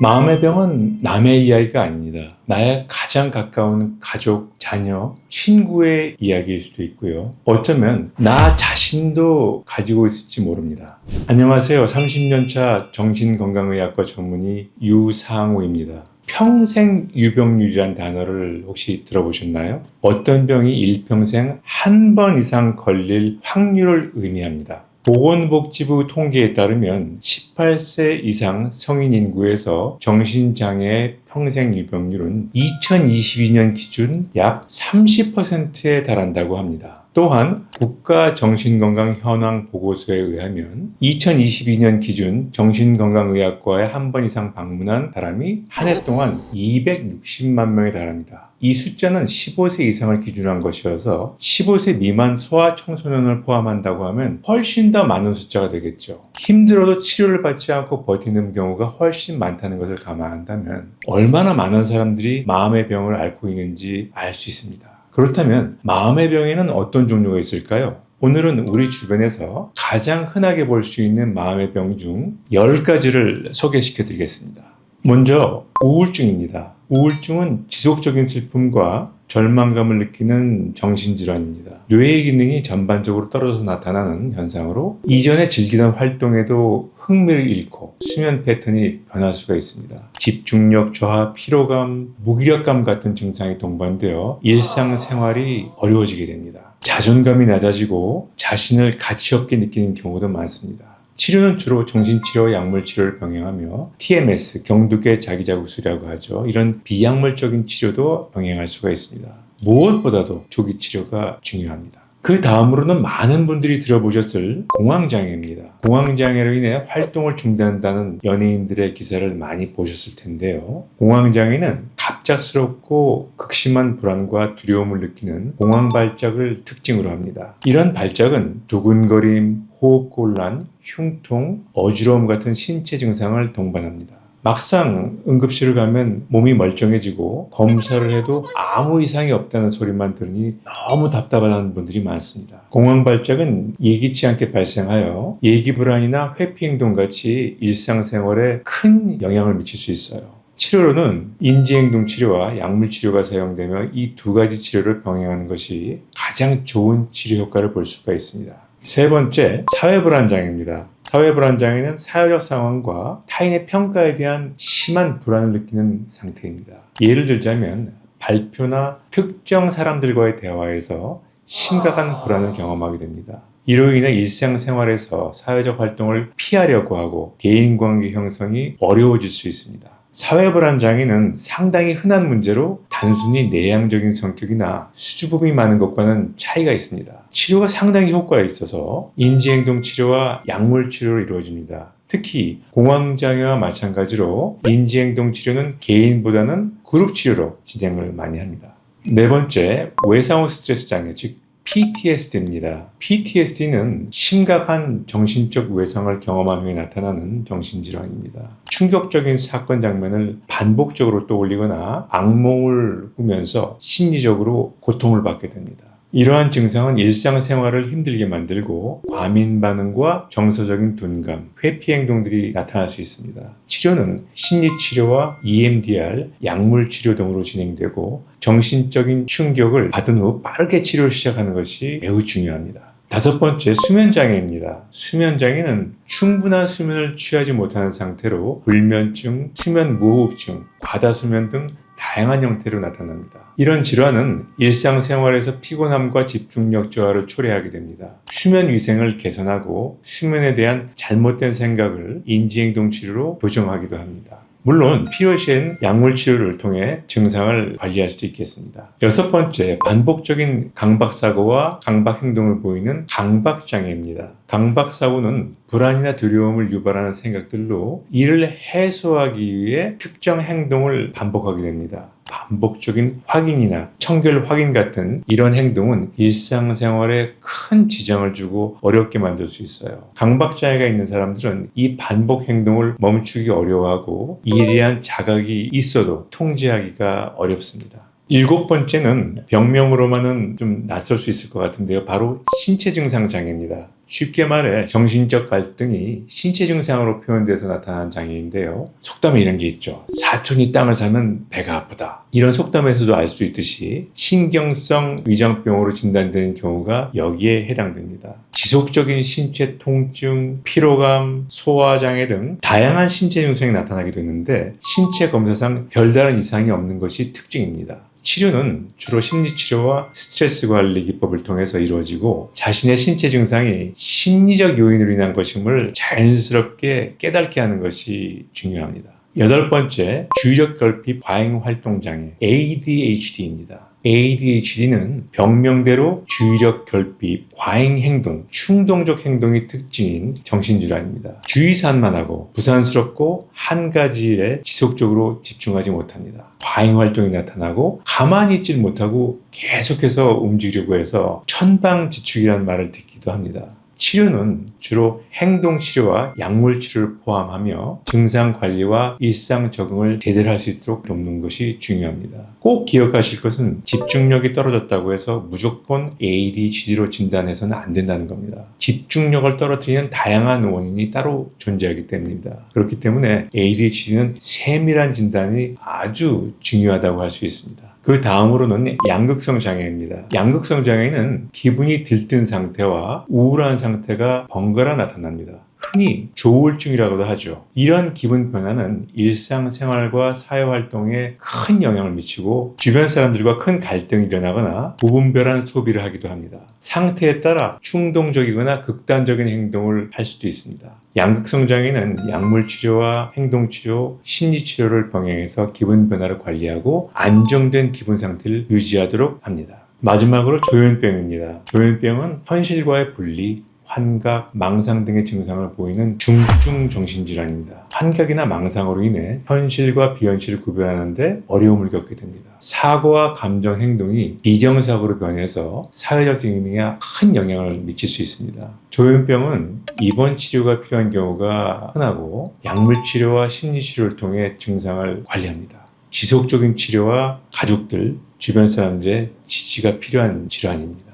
마음의 병은 남의 이야기가 아닙니다. 나의 가장 가까운 가족, 자녀, 친구의 이야기일 수도 있고요. 어쩌면 나 자신도 가지고 있을지 모릅니다. 안녕하세요. 30년차 정신건강의학과 전문의 유상우입니다. 평생 유병률이란 단어를 혹시 들어보셨나요? 어떤 병이 일평생 한 번 이상 걸릴 확률을 의미합니다. 보건복지부 통계에 따르면 18세 이상 성인 인구에서 정신장애 평생 유병률은 2022년 기준 약 30%에 달한다고 합니다. 또한 국가정신건강 현황 보고서에 의하면 2022년 기준 정신건강의학과에 한 번 이상 방문한 사람이 한 해 동안 260만 명에 달합니다. 이 숫자는 15세 이상을 기준으로 한 것이어서 15세 미만 소아 청소년을 포함한다고 하면 훨씬 더 많은 숫자가 되겠죠. 힘들어도 치료를 받지 않고 버티는 경우가 훨씬 많다는 것을 감안한다면 얼마나 많은 사람들이 마음의 병을 앓고 있는지 알 수 있습니다. 그렇다면 마음의 병에는 어떤 종류가 있을까요? 오늘은 우리 주변에서 가장 흔하게 볼 수 있는 마음의 병 중 10가지를 소개시켜 드리겠습니다. 먼저 우울증입니다. 우울증은 지속적인 슬픔과 절망감을 느끼는 정신질환입니다. 뇌의 기능이 전반적으로 떨어져서 나타나는 현상으로 이전에 즐기던 활동에도 흥미를 잃고 수면 패턴이 변할 수가 있습니다. 집중력 저하, 피로감, 무기력감 같은 증상이 동반되어 일상생활이 어려워지게 됩니다. 자존감이 낮아지고 자신을 가치 없게 느끼는 경우도 많습니다. 치료는 주로 정신치료, 약물치료를 병행하며 TMS, 경두계 자기자극술이라고 하죠. 이런 비약물적인 치료도 병행할 수가 있습니다. 무엇보다도 조기 치료가 중요합니다. 그 다음으로는 많은 분들이 들어보셨을 공황장애입니다. 공황장애로 인해 활동을 중단한다는 연예인들의 기사를 많이 보셨을 텐데요. 공황장애는 갑작스럽고 극심한 불안과 두려움을 느끼는 공황 발작을 특징으로 합니다. 이런 발작은 두근거림, 호흡곤란, 흉통, 어지러움 같은 신체 증상을 동반합니다. 막상 응급실을 가면 몸이 멀쩡해지고 검사를 해도 아무 이상이 없다는 소리만 들으니 너무 답답하다는 분들이 많습니다. 공황 발작은 예기치 않게 발생하여 예기 불안이나 회피 행동 같이 일상생활에 큰 영향을 미칠 수 있어요. 치료로는 인지행동 치료와 약물 치료가 사용되며 이 두 가지 치료를 병행하는 것이 가장 좋은 치료 효과를 볼 수가 있습니다. 세 번째, 사회불안장애입니다. 사회불안장애는 사회적 상황과 타인의 평가에 대한 심한 불안을 느끼는 상태입니다. 예를 들자면 발표나 특정 사람들과의 대화에서 심각한 불안을 경험하게 됩니다. 이로 인해 일상생활에서 사회적 활동을 피하려고 하고 개인관계 형성이 어려워질 수 있습니다. 사회불안 장애는 상당히 흔한 문제로 단순히 내향적인 성격이나 수줍음이 많은 것과는 차이가 있습니다. 치료가 상당히 효과가 있어서 인지행동 치료와 약물 치료로 이루어집니다. 특히 공황장애와 마찬가지로 인지행동 치료는 개인보다는 그룹 치료로 진행을 많이 합니다. 네 번째, 외상후 스트레스 장애, 즉 PTSD입니다. PTSD는 심각한 정신적 외상을 gem한 후에 나타나는 정신질환입니다. 충격적인 사건 장면을 반복적으로 떠올리거나 악몽을 꾸면서 심리적으로 고통을 받게 됩니다. 이러한 증상은 일상생활을 힘들게 만들고 과민 반응과 정서적인 둔감, 회피 행동들이 나타날 수 있습니다. 치료는 심리치료와 EMDR, 약물 치료 등으로 진행되고 정신적인 충격을 받은 후 빠르게 치료를 시작하는 것이 매우 중요합니다. 다섯 번째, 수면장애입니다. 수면장애는 충분한 수면을 취하지 못하는 상태로 불면증, 수면무호흡증, 과다수면 등 다양한 형태로 나타납니다. 이런 질환은 일상생활에서 피곤함과 집중력 저하를 초래하게 됩니다. 수면 위생을 개선하고 수면에 대한 잘못된 생각을 인지행동 치료로 교정하기도 합니다. 물론 필요 시엔 약물 치료를 통해 증상을 관리할 수도 있겠습니다. 여섯 번째, 반복적인 강박사고와 강박행동을 보이는 강박장애입니다. 강박사고는 불안이나 두려움을 유발하는 생각들로 이를 해소하기 위해 특정 행동을 반복하게 됩니다. 반복적인 확인이나 청결 확인 같은 이런 행동은 일상생활에 큰 지장을 주고 어렵게 만들 수 있어요. 강박장애가 있는 사람들은 이 반복 행동을 멈추기 어려워하고 이에 대한 자각이 있어도 통제하기가 어렵습니다. 일곱 번째는 병명으로만은 좀 낯설 수 있을 것 같은데요. 바로 신체 증상 장애입니다. 쉽게 말해 정신적 갈등이 신체 증상으로 표현돼서 나타나는 장애인데요. 속담에 이런 게 있죠. 사촌이 땅을 사면 배가 아프다. 이런 속담에서도 알 수 있듯이 신경성 위장병으로 진단되는 경우가 여기에 해당됩니다. 지속적인 신체 통증, 피로감, 소화장애 등 다양한 신체 증상이 나타나기도 했는데 신체 검사상 별다른 이상이 없는 것이 특징입니다. 치료는 주로 심리치료와 스트레스 관리 기법을 통해서 이루어지고 자신의 신체 증상이 심리적 요인으로 인한 것임을 자연스럽게 깨닫게 하는 것이 중요합니다. 여덟 번째, 주의력 결핍 과잉 활동 장애 ADHD입니다. ADHD는 병명대로 주의력 결핍, 과잉 행동, 충동적 행동이 특징인 정신질환입니다. 주의 산만 하고 부산스럽고 한 가지 일에 지속적으로 집중하지 못합니다. 과잉 활동이 나타나고 가만히 있질 못하고 계속해서 움직이려고 해서 천방지축이라는 말을 듣기도 합니다. 치료는 주로 행동 치료와 약물 치료를 포함하며 증상 관리와 일상 적응을 제대로 할 수 있도록 돕는 것이 중요합니다. 꼭 기억하실 것은 집중력이 떨어졌다고 해서 무조건 ADHD로 진단해서는 안 된다는 겁니다. 집중력을 떨어뜨리는 다양한 원인이 따로 존재하기 때문입니다. 그렇기 때문에 ADHD는 세밀한 진단이 아주 중요하다고 할 수 있습니다. 그 다음으로는 양극성 장애입니다. 양극성 장애는 기분이 들뜬 상태와 우울한 상태가 번갈아 나타납니다. 흔히 조울증이라고도 하죠. 이런 기분 변화는 일상생활과 사회활동에 큰 영향을 미치고 주변 사람들과 큰 갈등이 일어나거나 무분별한 소비를 하기도 합니다. 상태에 따라 충동적이거나 극단적인 행동을 할 수도 있습니다. 양극성 장애는 약물 치료와 행동 치료, 심리 치료를 병행해서 기분 변화를 관리하고 안정된 기분 상태를 유지하도록 합니다. 마지막으로 조현병입니다. 조현병은 현실과의 분리, 환각, 망상 등의 증상을 보이는 중증 정신질환입니다. 환각이나 망상으로 인해 현실과 비현실을 구별하는데 어려움을 겪게 됩니다. 사고와 감정 행동이 비경사고로 변해서 사회적 기능에 큰 영향을 미칠 수 있습니다. 조현병은 입원 치료가 필요한 경우가 흔하고 약물 치료와 심리 치료를 통해 증상을 관리합니다. 지속적인 치료와 가족들, 주변 사람들의 지지가 필요한 질환입니다.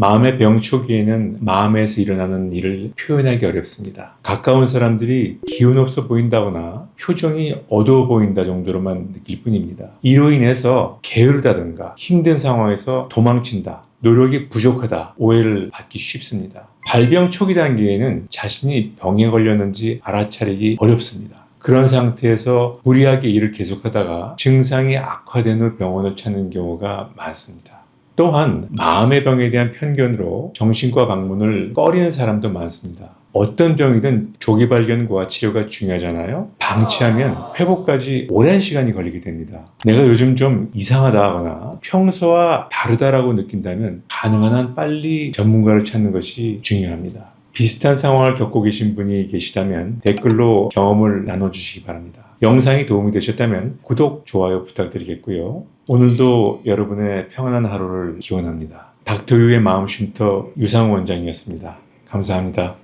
마음의 병 초기에는 마음에서 일어나는 일을 표현하기 어렵습니다. 가까운 사람들이 기운 없어 보인다거나 표정이 어두워 보인다 정도로만 느낄 뿐입니다. 이로 인해서 게으르다든가 힘든 상황에서 도망친다. 노력이 부족하다 오해를 받기 쉽습니다. 발병 초기 단계에는 자신이 병에 걸렸는지 알아차리기 어렵습니다. 그런 상태에서 무리하게 일을 계속하다가 증상이 악화된 후 병원을 찾는 경우가 많습니다. 또한 마음의 병에 대한 편견으로 정신과 방문을 꺼리는 사람도 많습니다. 어떤 병이든 조기 발견과 치료가 중요하잖아요. 방치하면 회복까지 오랜 시간이 걸리게 됩니다. 내가 요즘 좀 이상하다 하거나 평소와 다르다라고 느낀다면 가능한 한 빨리 전문가를 찾는 것이 중요합니다. 비슷한 상황을 겪고 계신 분이 계시다면 댓글로 경험을 나눠주시기 바랍니다. 영상이 도움이 되셨다면 구독, 좋아요 부탁드리겠고요. 오늘도 여러분의 평안한 하루를 기원합니다. 닥터유의 마음 쉼터 유상우 원장이었습니다. 감사합니다.